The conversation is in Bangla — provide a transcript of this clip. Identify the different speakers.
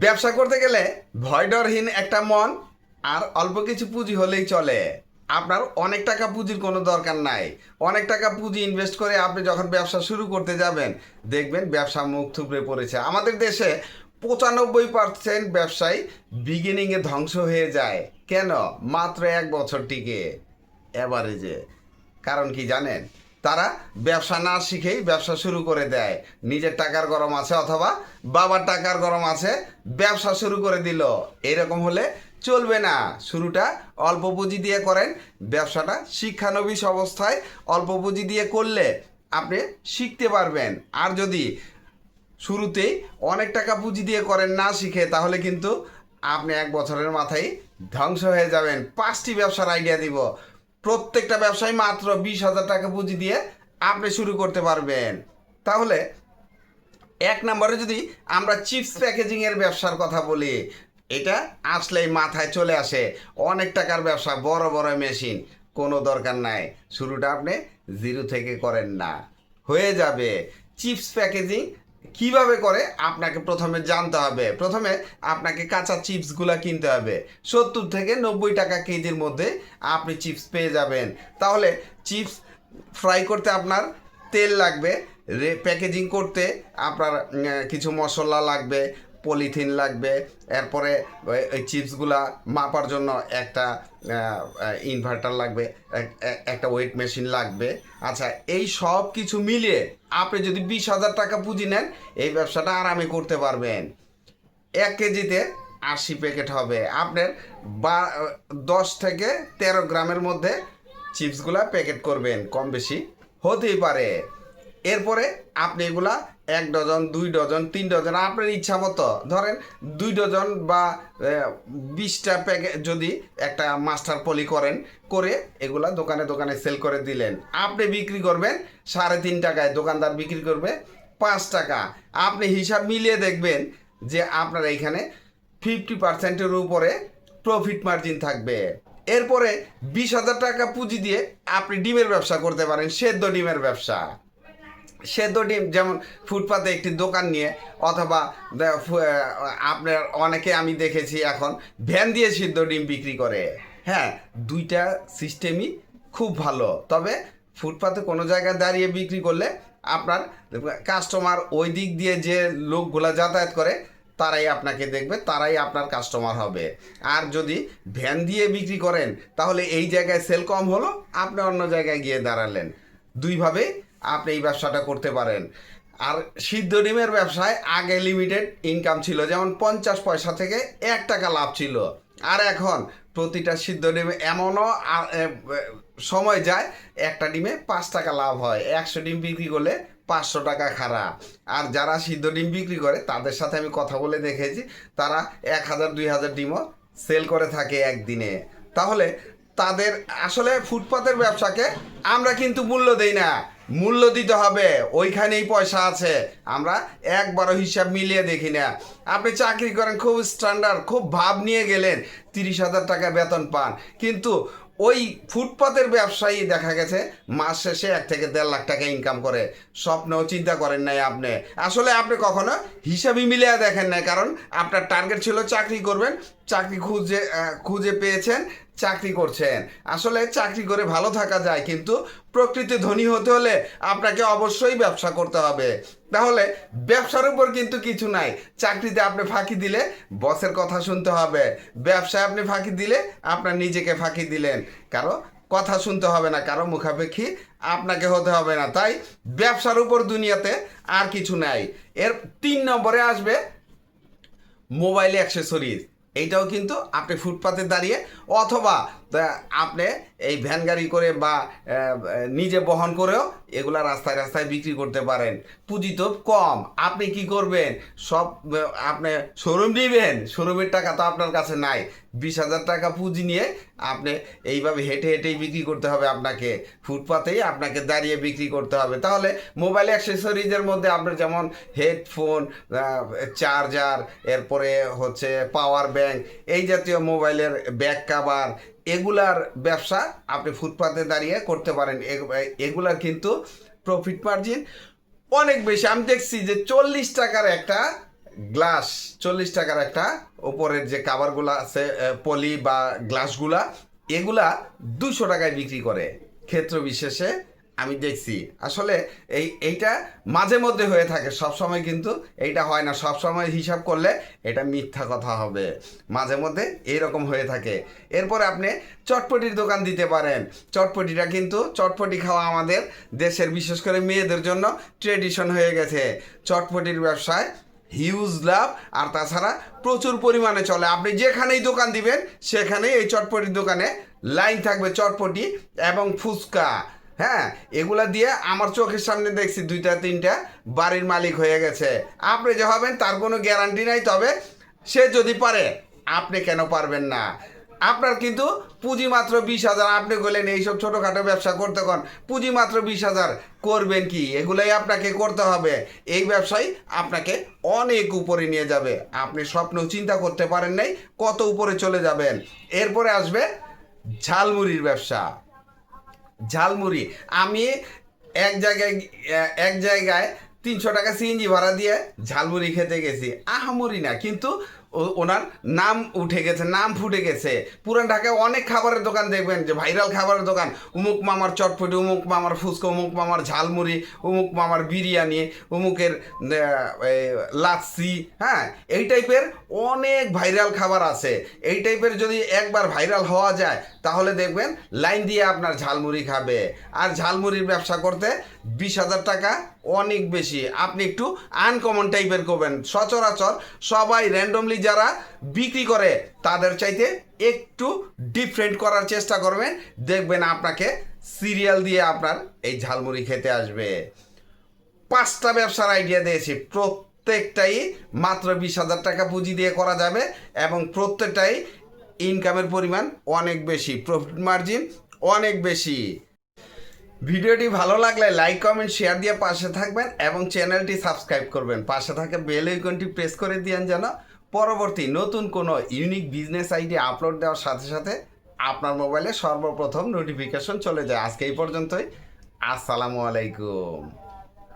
Speaker 1: ব্যবসা করতে গেলে ভয় ডরহীন একটা মন আর অল্প কিছু পুঁজি হলেই চলে। আপনার অনেক টাকা পুঁজির কোনো দরকার নাই। অনেক টাকা পুঁজি ইনভেস্ট করে আপনি যখন ব্যবসা শুরু করতে যাবেন, দেখবেন ব্যবসা মুখ থুবড়ে পড়েছে। আমাদের দেশে পঁচানব্বই পার্সেন্ট ব্যবসায়ী বিগিনিংয়ে ধ্বংস হয়ে যায়। কেন? মাত্র এক বছর টিকে। অ্যাভারেজে কারণ কি জানেন? তারা ব্যবসা না শিখেই ব্যবসা শুরু করে দেয়। নিজের টাকার গরম আছে অথবা বাবার টাকার গরম আছে, ব্যবসা শুরু করে দিল। এরকম হলে চলবে না। শুরুটা অল্প পুঁজি দিয়ে করেন। ব্যবসাটা শিক্ষানবিশ অবস্থায় অল্প পুঁজি দিয়ে করলে আপনি শিখতে পারবেন। আর যদি শুরুতেই অনেক টাকা পুঁজি দিয়ে করেন না শিখে, তাহলে কিন্তু আপনি এক বছরের মাথায় ধ্বংস হয়ে যাবেন। পাঁচটি ব্যবসার আইডিয়া দিব। প্রত্যেকটা ব্যবসায় মাত্র বিশ হাজার টাকা পুঁজি দিয়ে আপনি শুরু করতে পারবেন। তাহলে এক নম্বরে যদি আমরা চিপস প্যাকেজিংয়ের ব্যবসার কথা বলি, এটা আসলেই মাথায় চলে আসে। অনেক টাকার ব্যবসা, বড় বড় মেশিন, কোনো দরকার নাই। শুরুটা আপনি জিরো থেকে করেন না। হয়ে যাবে। চিপস প্যাকেজিং কীভাবে করে? আপনাকে প্রথমে জানতে হবে। প্রথমে আপনাকে কাঁচা চিপসগুলো কিনতে হবে। সত্তর থেকে নব্বই টাকা কেজির মধ্যে আপনি চিপস পেয়ে যাবেন। তাহলে চিপস ফ্রাই করতে আপনার তেল লাগবে প্যাকেজিং করতে আপনার কিছু মশলা লাগবে পলিথিন লাগবে, এরপরে ওই- চিপসগুলা মাপার জন্য একটা ইনভার্টার লাগবে, এক- এক- একটা ওয়েট মেশিন লাগবে। আচ্ছা এই সব কিছু মিলিয়ে আপনি যদি বিশ হাজার টাকা পুঁজি নেন, এই ব্যবসাটা আরামে করতে পারবেন। এক কেজিতে আশি প্যাকেট হবে। আপনার বা, দশ থেকে তেরো গ্রামের মধ্যে চিপসগুলা প্যাকেট করবেন, কম বেশি হতেই পারে। এরপরে আপনি এগুলা এক ডজন, দুই ডজন, তিন ডজন, আপনার ইচ্ছা মতো, ধরেন দুই ডজন বা বিশটা প্যাকেট যদি একটা মাস্টার পলি করেন, করে এগুলা দোকানে দোকানে সেল করে দিলেন। আপনি বিক্রি করবেন সাড়ে তিন টাকায়, দোকানদার বিক্রি করবে পাঁচ টাকা। আপনি হিসাব মিলিয়ে দেখবেন যে আপনার এইখানে ফিফটি পার্সেন্টের উপরে প্রফিট মার্জিন থাকবে। এরপরে বিশ হাজার টাকা পুঁজি দিয়ে আপনি ডিমের ব্যবসা করতে পারেন, সেদ্ধ ডিমের ব্যবসা। সেদ্ধ ডিম, যেমন ফুটপাতে একটি দোকান নিয়ে, অথবা আপনার অনেকে আমি দেখেছি এখন, ভ্যান দিয়ে সিদ্ধ ডিম বিক্রি করে। হ্যাঁ দুইটা সিস্টেমই খুব ভালো। তবে ফুটপাতে কোনো জায়গায় দাঁড়িয়ে বিক্রি করলে আপনার কাস্টমার ওই দিক দিয়ে যে লোকগুলা যাতায়াত করে, তারাই আপনাকে দেখবে, তারাই আপনার কাস্টমার হবে। আর যদি ভ্যান দিয়ে বিক্রি করেন, তাহলে এই জায়গায় সেল কম হলো, আপনি অন্য জায়গায় গিয়ে দাঁড়ালেন। দুইভাবে আপনি এই ব্যবসাটা করতে পারেন। আর সিদ্ধ ডিমের ব্যবসায় আগে লিমিটেড ইনকাম ছিল, যেমন পঞ্চাশ পয়সা থেকে এক টাকা লাভ ছিল। আর এখন প্রতিটা সিদ্ধ ডিমে এমনও সময় যায়, একটা ডিমে পাঁচ টাকা লাভ হয়। একশো ডিম বিক্রি করলে পাঁচশো টাকা খারাপ আর যারা সিদ্ধ ডিম বিক্রি করে, তাদের সাথে আমি কথা বলে দেখেছি, তারা এক হাজার, দুই হাজার ডিমও সেল করে থাকে একদিনে। তাহলে তাদের আসলে ফুটপাতের ব্যবসাকে আমরা কিন্তু মূল্য দেই না। মূল্য দিতে হবে, ওইখানেই পয়সা আছে। আমরা একবারও হিসাব মিলিয়ে দেখি না। আপনি চাকরি করেন, খুব স্ট্যান্ডার্ড খুব ভাব নিয়ে গেলেন, তিরিশ হাজার টাকা বেতন পান। কিন্তু ওই ফুটপাতের ব্যবসায়ী দেখা গেছে, মাস শেষে এক থেকে দেড় লাখ টাকা ইনকাম করে। স্বপ্নেও চিন্তা করেন নাই আপনি। আসলে আপনি কখনো হিসাবই মিলিয়ে দেখেন নাই, কারণ আপনার টার্গেট ছিল চাকরি করবেন। চাকরি খুঁজে খুঁজে পেয়েছেন চাকরি করছেন। আসলে চাকরি করে ভালো থাকা যায়, কিন্তু প্রকৃতি ধনী হতে হলে আপনাকে অবশ্যই ব্যবসা করতে হবে। তাহলে ব্যবসার উপর কিন্তু কিছু নাই। চাকরিতে আপনি ফাঁকি দিলে বসের কথা শুনতে হবে। ব্যবসায় আপনি ফাঁকি দিলে আপনার নিজেকে ফাঁকি দিলেন। কারও কথা শুনতে হবে না, কারও মুখাপেক্ষী আপনাকে হতে হবে না। তাই ব্যবসার উপর দুনিয়াতে আর কিছু নাই। এর তিন নম্বরে আসবে মোবাইল অ্যাক্সেসরিজ। এইটাও কিন্তু আপনি ফুটপাতে দাঁড়িয়ে অথবা আপনি এই ভ্যান গাড়ি করে বা নিজে বহন করেও এগুলা রাস্তায় রাস্তায় বিক্রি করতে পারেন। পুঁজি তো কম। আপনি কি করবেন? সব আপনি শোরুম নেবেন, শোরুমের টাকা তো আপনার কাছে নাই। বিশ হাজার টাকা পুঁজি নিয়ে আপনি এইভাবে হেঁটে হেঁটেই বিক্রি করতে হবে আপনাকে। ফুটপাতেই আপনাকে দাঁড়িয়ে বিক্রি করতে হবে। তাহলে মোবাইল অ্যাক্সেসরিজের মধ্যে আপনার যেমন হেডফোন চার্জার, এরপরে হচ্ছে পাওয়ার ব্যাংক, এই জাতীয় মোবাইলের ব্যাক কাভার এগুলার ব্যবসা আপনি ফুটপাতে দাঁড়িয়ে করতে পারেন। এগুলার কিন্তু প্রফিট মার্জিন অনেক বেশি। আমি দেখছি যে চল্লিশ টাকার একটা গ্লাস চল্লিশ টাকার একটা ওপরের যে কাভারগুলো আছে পলি বা গ্লাসগুলা এগুলা দুশো টাকায় বিক্রি করে। ক্ষেত্র বিশেষে আমি দেখছি। আসলে এই, এইটা মাঝে মধ্যে হয়ে থাকে সব সময় কিন্তু এইটা হয় না। সব সময় হিসাব করলে এটা মিথ্যা কথা হবে। মাঝে মধ্যে এইরকম হয়ে থাকে। এরপরে আপনি চটপটির দোকান দিতে পারেন। চটপটিটা কিন্তু চটপটি খাওয়া আমাদের দেশের, বিশেষ করে মেয়েদের জন্য ট্রেডিশন হয়ে গেছে। চটপটির ব্যবসায় হিউজ লাভ, আর তাছাড়া প্রচুর পরিমাণে চলে। আপনি যেখানেই দোকান দিবেন, সেখানেই এই চটপটির দোকানে লাইন থাকবে চটপটি এবং ফুচকা। হ্যাঁ এগুলা দিয়ে আমার চোখের সামনে দেখছি দুইটা, তিনটা বাড়ির মালিক হয়ে গেছে। আপনি যে হবেন, তার কোনো গ্যারান্টি নাই, তবে সে যদি পারে, আপনি কেন পারবেন না? আপনার কিন্তু পুঁজি মাত্র বিশ হাজার, আপনি বললেন এইসব ছোটোখাটো ব্যবসা করতে কন। পুঁজি মাত্র বিশ হাজার, করবেন কি? এগুলাই আপনাকে করতে হবে। এই ব্যবসায় আপনাকে অনেক উপরে নিয়ে যাবে। আপনি স্বপ্ন চিন্তা করতে পারেন নাই, কত উপরে চলে যাবেন। এরপরে আসবে ঝালমুড়ির ব্যবসা। ঝালমুড়ি। আমি এক জায়গায় এক জায়গায় তিনশো টাকা সিএনজি ভাড়া দিয়ে ঝালমুড়ি খেতে গেছি। আহামুড়ি না, কিন্তু ওনার নাম উঠে গেছে, নাম ফুটে গেছে। পুরান ঢাকায় অনেক খাবারের দোকান দেখবেন, যে ভাইরাল খাবারের দোকান। উমুক মামার চটপটি, উমুক মামার ফুচকা, উমুক মামার ঝালমুড়ি, উমুক মামার বিরিয়ানি, উমুকের লাচ্ছি হ্যাঁ এই টাইপের অনেক ভাইরাল খাবার আছে। এই টাইপের যদি একবার ভাইরাল হওয়া যায়, তাহলে দেখবেন লাইন দিয়ে আপনার ঝালমুড়ি খাবে। আর ঝালমুড়ির ব্যবসা করতে বিশ হাজার টাকা অনেক বেশি। আপনি একটু আনকমন টাইপের করবেন। সচরাচর সবাই র্যান্ডমলি যারা বিক্রি করে, তাদের চাইতে একটু ডিফারেন্ট করার চেষ্টা করবেন। দেখবেন আপনাকে সিরিয়াল দিয়ে আপনার এই ঝালমুড়ি খেতে আসবে। পাঁচটা ব্যবসার আইডিয়া দিয়েছি। প্রত্যেকটাই মাত্র বিশ হাজার টাকা পুঁজি দিয়ে করা যাবে এবং প্রত্যেকটাই ইনকামের পরিমাণ অনেক বেশি। প্রফিট মার্জিন অনেক বেশি। ভিডিওটি ভালো লাগলে লাইক, কমেন্ট শেয়ার দিয়ে পাশে থাকবেন এবং চ্যানেলটি সাবস্ক্রাইব করবেন। পাশে থাকা বেল আইকনটি প্রেস করে দিয়েন যেন পরবর্তী নতুন কোনো ইউনিক বিজনেস আইডি আপলোড দেওয়ার সাথে সাথে আপনার মোবাইলে সর্বপ্রথম নোটিফিকেশন চলে যায়। আজকে এই পর্যন্তই। আসসালামু আলাইকুম।